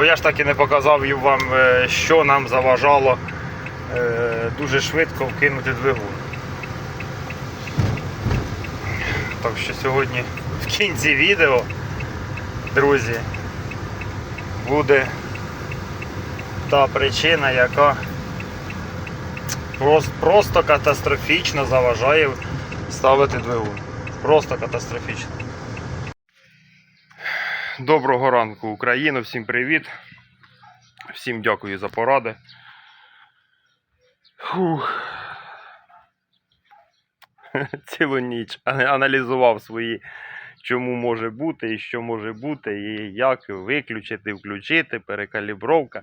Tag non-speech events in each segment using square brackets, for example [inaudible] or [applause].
Бо я ж так і не показав вам, е, що нам заважало е, дуже швидко вкинути двигун. Так що сьогодні в кінці відео, друзі, буде та причина, яка просто, просто катастрофічно заважає ставити двигун. Просто катастрофічно. Доброго ранку, Україна, всім привіт. Всім дякую за поради. Фух. [laughs] Цілу ніч аналізував свої, чому може бути і що може бути, і як виключити, включити, перекалібровка.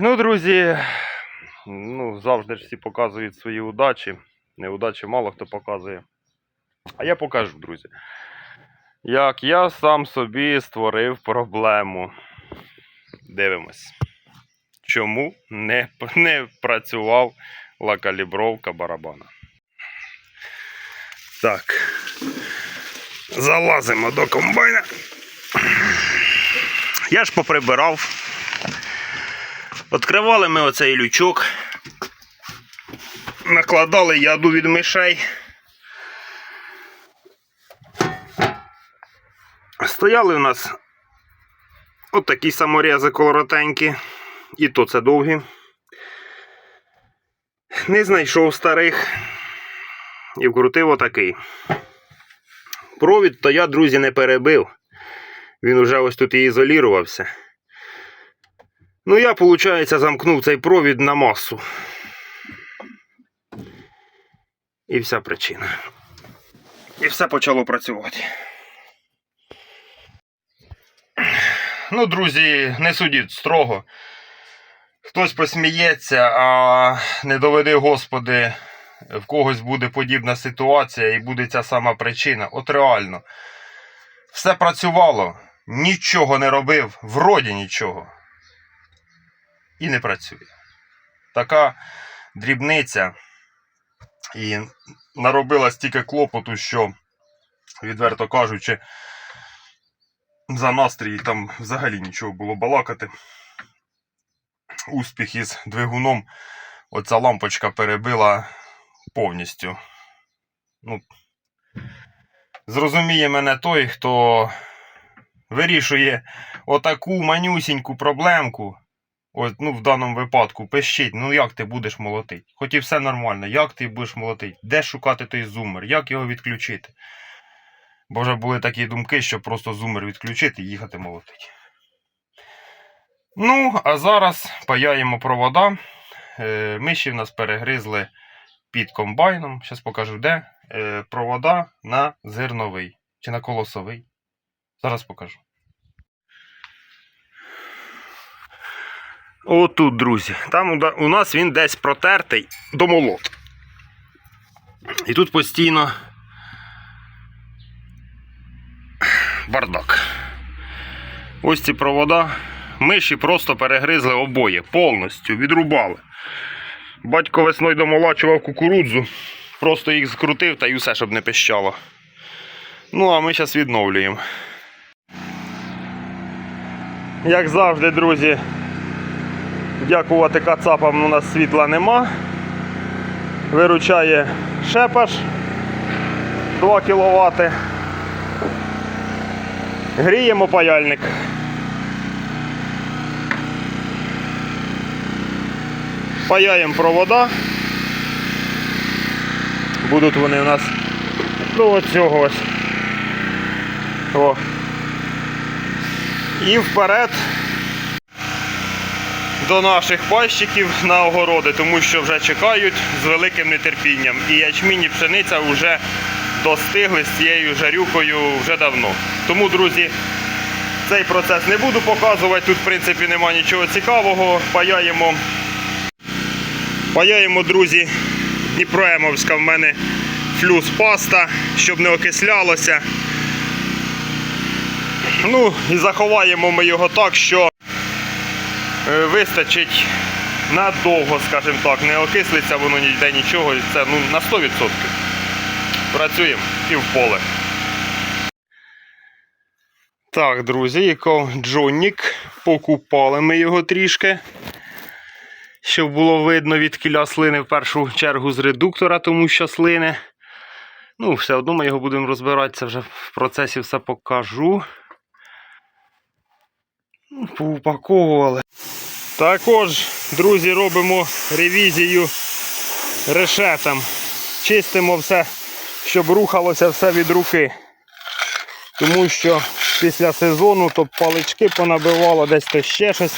Ну, друзі, ну, завжди ж всі показують свої удачі. Неудачі мало хто показує. А я покажу, друзі. Як я сам собі створив проблему. Дивимось. Чому не, не працював лакалібровка барабана? Так. Залазимо до комбайна. Я ж поприбирав. Відкривали ми оцей лючок. Накладали яду від мишей. Стояли у нас от такі саморези колоротенькі, і то це довгі. Не знайшов старих і вкрутив отакий. Провід то я, друзі, не перебив. Він уже ось тут і ізолірувався. Ну, я, виходить, замкнув цей провід на масу. І вся причина. І все почало працювати. Ну, друзі, не судіть строго. Хтось посміється, а не доведи, Господи, в когось буде подібна ситуація і буде ця сама причина. От реально. Все працювало, нічого не робив, вроді нічого. І не працює. Така дрібниця. І наробила стільки клопоту, що, відверто кажучи, за настрій там взагалі нічого було балакати. Успіх із двигуном. Оця лампочка перебила повністю. Ну, зрозуміє мене той, хто вирішує отаку манюсіньку проблемку. Ось, ну, в даному випадку, пищить, ну як ти будеш молотити? Хоч і все нормально, як ти будеш молотити? Де шукати той зумер? Як його відключити? Бо вже були такі думки, що просто зумер відключити і їхати молотити. Ну, а зараз паяємо провода. Е, Миші в нас перегризли під комбайном. Зараз покажу де. Е, Провода на зерновий чи на колосовий. Зараз покажу. Отут, друзі. Там у нас він десь протертий до молот. І тут постійно бардак. Ось ці провода. Миші просто перегризли обоє, повністю відрубали. Батько весною домолачував кукурудзу, просто їх скрутив та й усе, щоб не пищало. Ну, а ми зараз відновлюємо. Як завжди, друзі, дякувати кацапам у нас світла нема. Виручає шепаш 2 кВт. Гріємо паяльник. Паяємо провода. Будуть вони у нас до оцього ось. О. І вперед до наших пащиків на огороди, тому що вже чекають з великим нетерпінням. І ячмінь і пшениця вже достигли з цією жарюкою вже давно. Тому, друзі, цей процес не буду показувати. Тут, в принципі, нема нічого цікавого. Паяємо. Паяємо, друзі, Дніпроемовська в мене флюс паста, щоб не окислялося. Ну і заховаємо ми його так, що е, вистачить надовго, скажімо так, не окислиться воно ніде нічого. Це ну, на 100%. Працюємо і в поле. Так, друзі, яко Джоннік. Покупали ми його трішки. Щоб було видно від кіля слини в першу чергу з редуктора, тому що слини. Ну, все одно ми його будемо розбирати, це вже в процесі все покажу. Ну, Поупаковували. Також, друзі, робимо ревізію решетом. Чистимо все, щоб рухалося все від руки. Тому що після сезону то палички понабивало, десь то ще щось.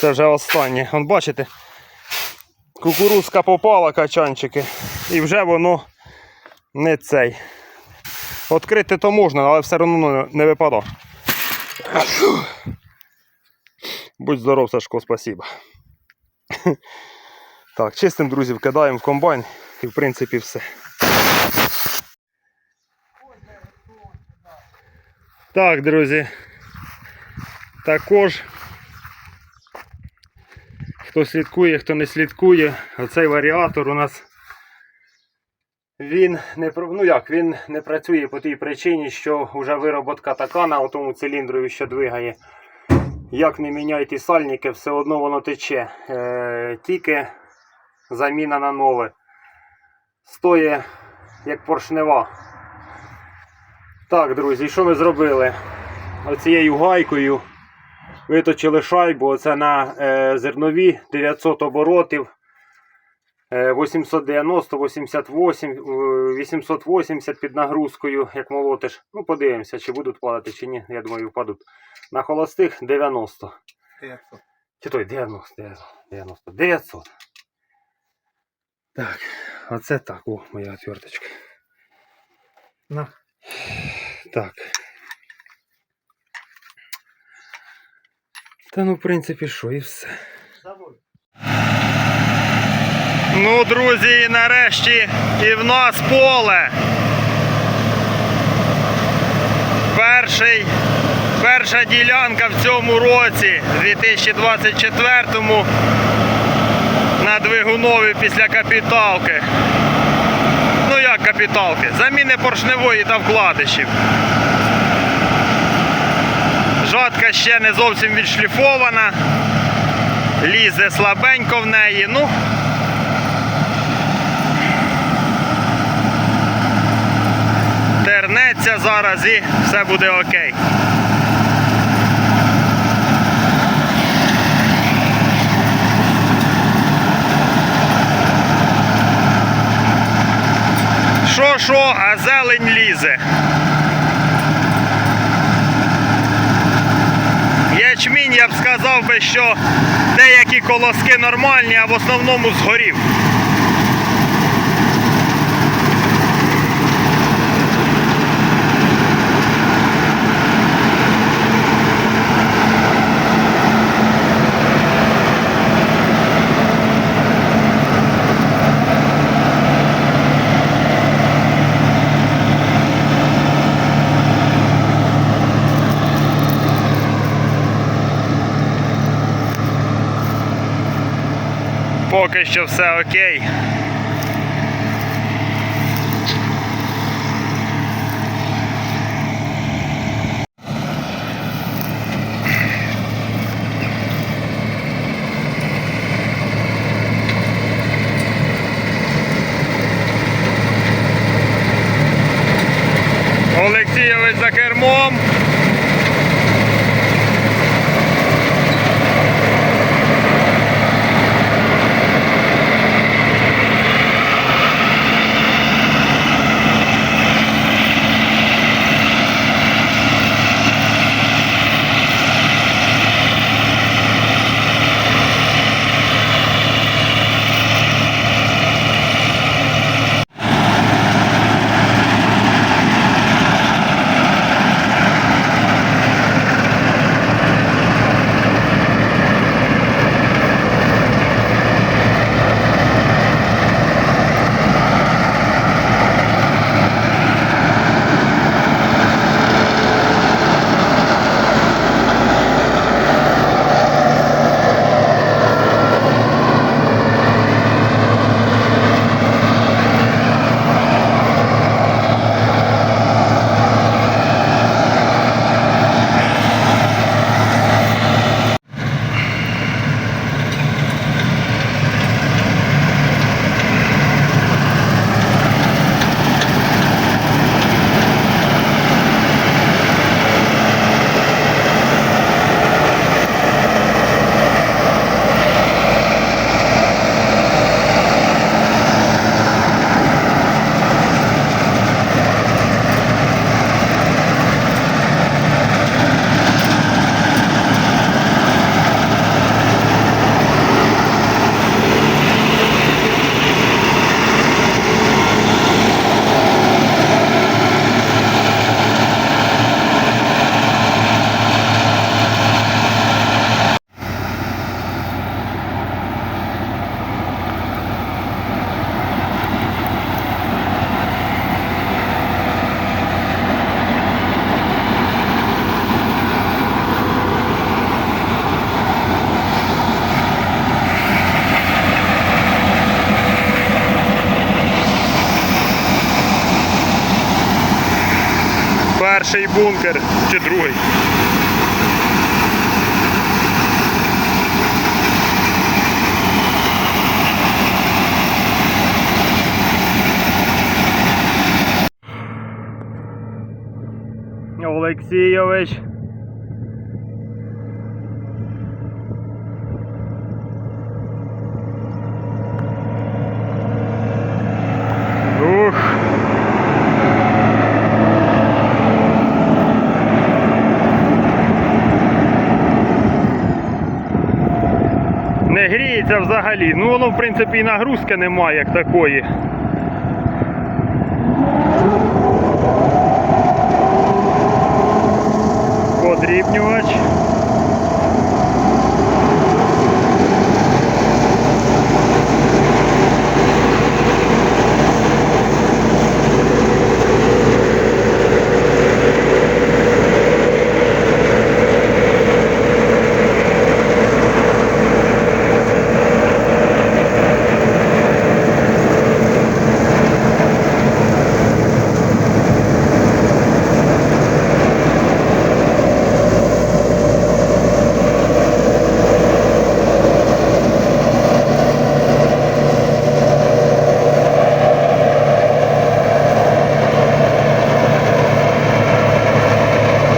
Це вже останнє. Вон бачите, кукурузка попала качанчики, і вже воно не цей. Відкрити то можна, але все одно не випадає. Будь здоров, Сашко, спасибо. Так, чистим, друзі, вкидаємо в комбайн і в принципі все. Так, друзі. Також, хто слідкує, хто не слідкує, оцей варіатор у нас він не ну як, він не працює по тій причині, що вже вироботка така на тому циліндрові, що двигає. Як не міняйте сальники, все одно воно тече. Е, тільки заміна на нове. Стоє як поршнева. Так, друзі, що ми зробили? Оцією гайкою виточили шайбу. Оце на е, зернові 900 оборотів. Е, 890, 88, е, 880 під нагрузкою, як молотиш. Ну, подивимося, чи будуть падати, чи ні. Я думаю, впадуть. На холостих 90. 900. Чи той 90, 90, 900. Так, оце так, о, моя отверточка. На. Так. Та ну, в принципі, що, і все. Ну, друзі, і нарешті і в нас поле. Перший, перша ділянка в цьому році, 2024-му, на двигунові після капіталки. Ну як капіталки? Заміни поршневої та вкладишів. Жатка ще не зовсім відшліфована. Лізе слабенько в неї. Ну, тернеться зараз і все буде окей. Що, що, а зелень лізе. Ячмінь, я б сказав би, що деякі колоски нормальні, а в основному згорів. Поки що все окей. Перший бункер чи другий. Олексійович. Не гріється взагалі. Ну воно в принципі і нагрузки немає як такої. Подрібнювач.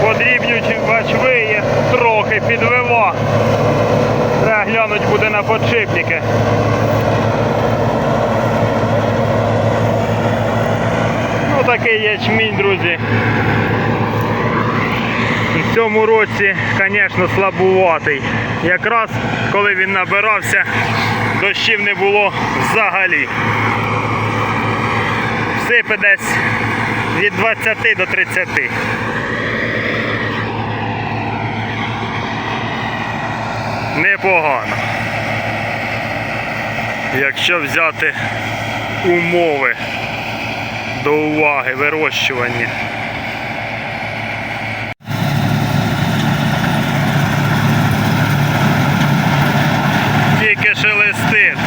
Подрібнювач виє трохи підвива. Треба глянуть буде на подшипники. Ну такий ячмінь, друзі. В цьому звісно, слабуватий. Якраз коли він набирався, дощів не було взагалі. Сипе десь від 20 до 30. Непогано. Якщо взяти умови до уваги вирощування. Тільки шелестить.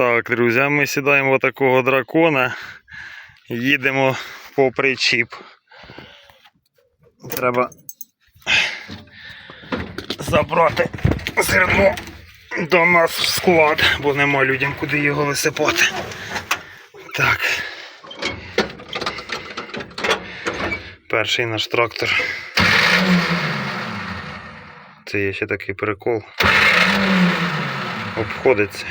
Так, друзі, ми сідаємо в такого дракона. Їдемо по причіп. Треба забрати зерно до нас в склад, бо нема людям куди його висипати. Так. Перший наш трактор. Це є ще такий прикол. Обходиться.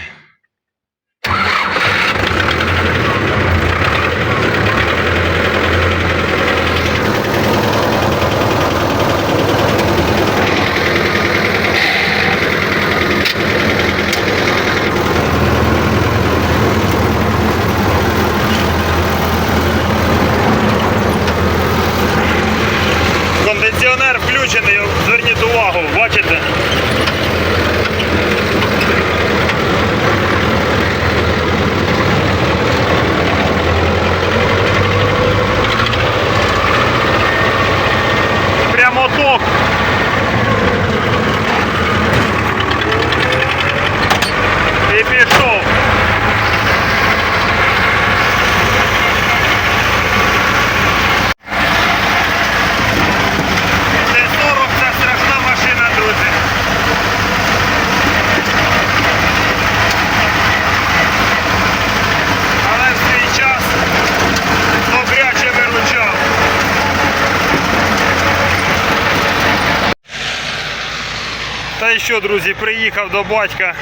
Та й що, друзі, приїхав до батька.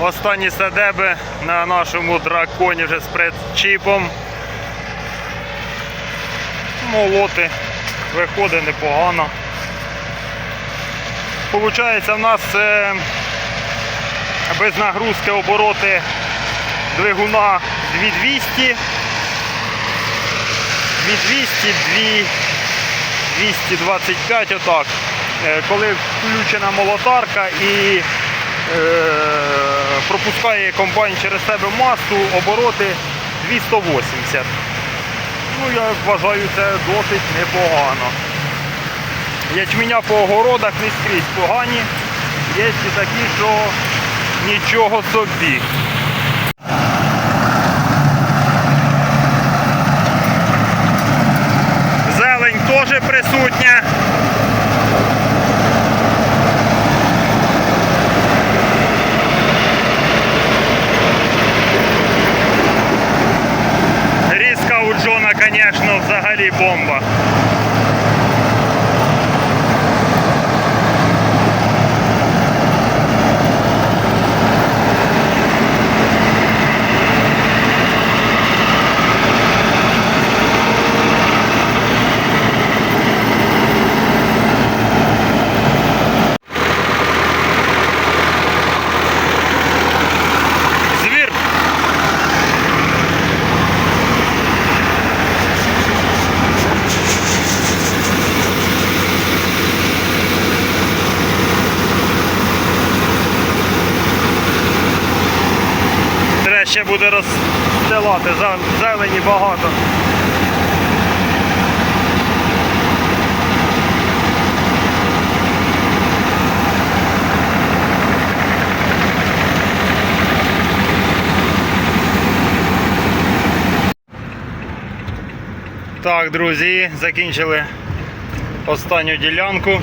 Останні садеби на нашому драконі вже з предчіпом. Помолоти. Виходить непогано. Получається, в нас е, без нагрузки обороти двигуна 2200. 2200, 225 отак. Е, Коли включена молотарка і е, пропускає комбайн через себе масу, обороти 280. Ну, я вважаю, це досить непогано. Ячменя по огородах не скрізь погані. Є і такі, що нічого собі. Зелень теж присутня. Різка у Джона, звісно, взагалі бомба. Звір. Треба ще буде за- зелені багато. Так, друзі, закінчили останню ділянку.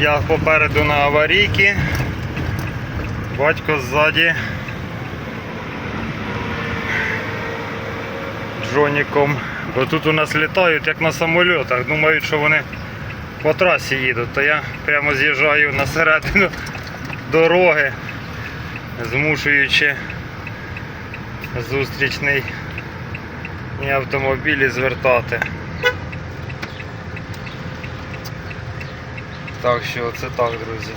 Я попереду на аварійці. Батько ззаді. Джоніком. Бо тут у нас літають як на самольотах. Думають, що вони по трасі їдуть. То я прямо з'їжджаю на середину дороги, змушуючи зустрічний і автомобілі звертати. Так що це так, друзі.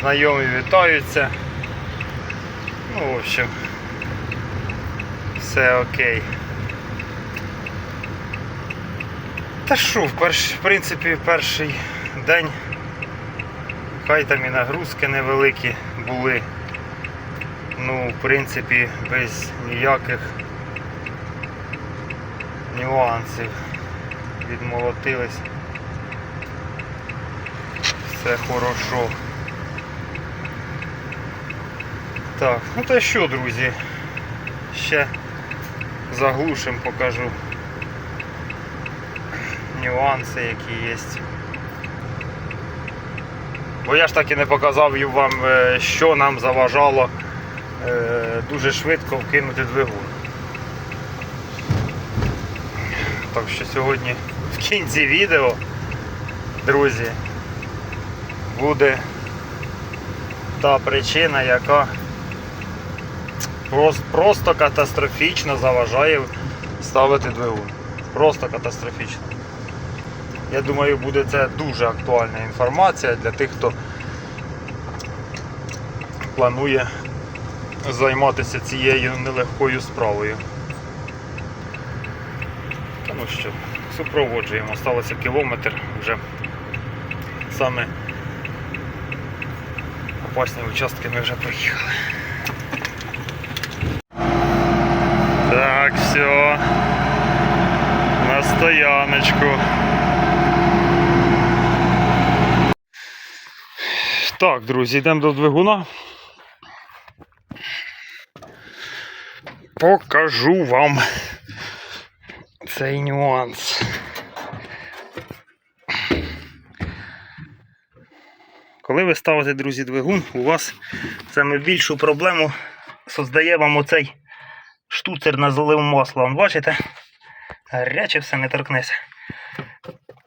Знайомі вітаються. Ну, в общем, все окей. Та що, в, перш, в принципі, перший день хай там і нагрузки невеликі були. Ну, в принципі, без ніяких нюансів. Відмолотились. Все хорошо. Так, ну то що, друзі? Ще заглушим, покажу нюанси, які є. Бо я ж так і не показав вам, е, що нам заважало е, дуже швидко вкинути двигун. Так що сьогодні в кінці відео, друзі, буде та причина, яка прос- просто катастрофічно заважає ставити двигун. Просто катастрофічно. Я думаю, буде це дуже актуальна інформація для тих, хто планує займатися цією нелегкою справою. Та ну що, супроводжуємо, осталося кілометр вже саме опасні участки ми вже проїхали. Так, все. На стояночку. Так, друзі, йдемо до двигуна. Покажу вам цей нюанс. Коли ви ставите, друзі, двигун, у вас саме більшу проблему создає вам оцей штуцер на залив масла. Вон, бачите? Гаряче все не торкнеться.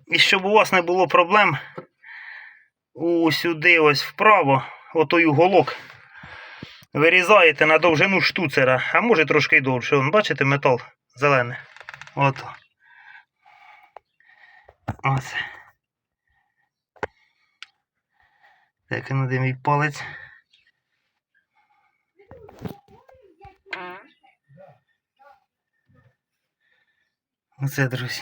І щоб у вас не було проблем, у сюди ось вправо, отой уголок, вирізаєте на довжину штуцера, а може трошки довше. Вон, бачите, метал Зелене. Ото. Ось. Так, ну де мій палець. Оце, друзі.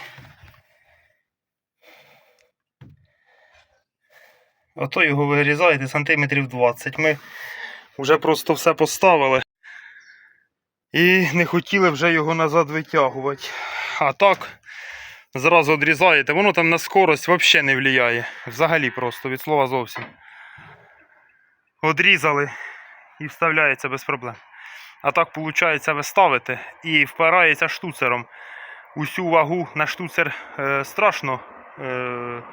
Ото його вирізаєте сантиметрів 20. Ми вже просто все поставили. І не хотіли вже його назад витягувати. А так, зразу відрізаєте. Воно там на скорость взагалі не впливає. Взагалі просто, від слова зовсім. Одрізали і вставляється без проблем. А так, виходить, ви ставите і впирається штуцером. Усю вагу на штуцер е, страшно е,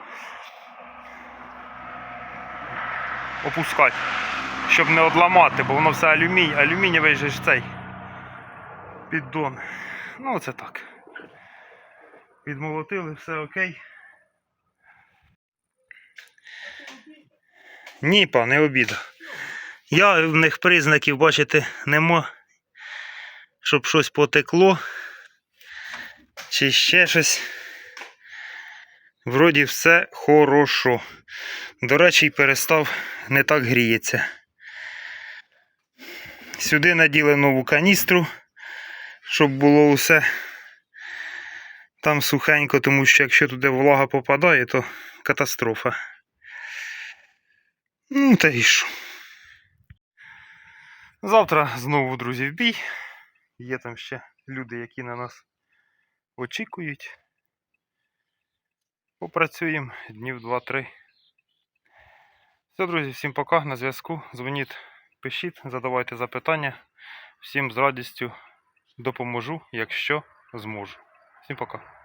опускати, щоб не одламати, бо воно все алюмінь, алюмінієвий же ж цей піддон. Ну, це так. Відмолотили, все окей. Ні, па, не обіда. Я в них признаків, бачите, нема, щоб щось потекло. Чи ще щось. Вроді все хорошо. До речі, перестав не так гріється. Сюди наділи нову каністру, щоб було усе там сухенько, тому що якщо туди влага попадає, то катастрофа. Ну, та і що. Завтра знову, друзі, в бій. Є там ще люди, які на нас очікують. Попрацюємо днів 2-3. Все, друзі, всім пока, на зв'язку. Дзвоніть, пишіть, задавайте запитання. Всім з радістю допоможу, якщо зможу. Всім пока.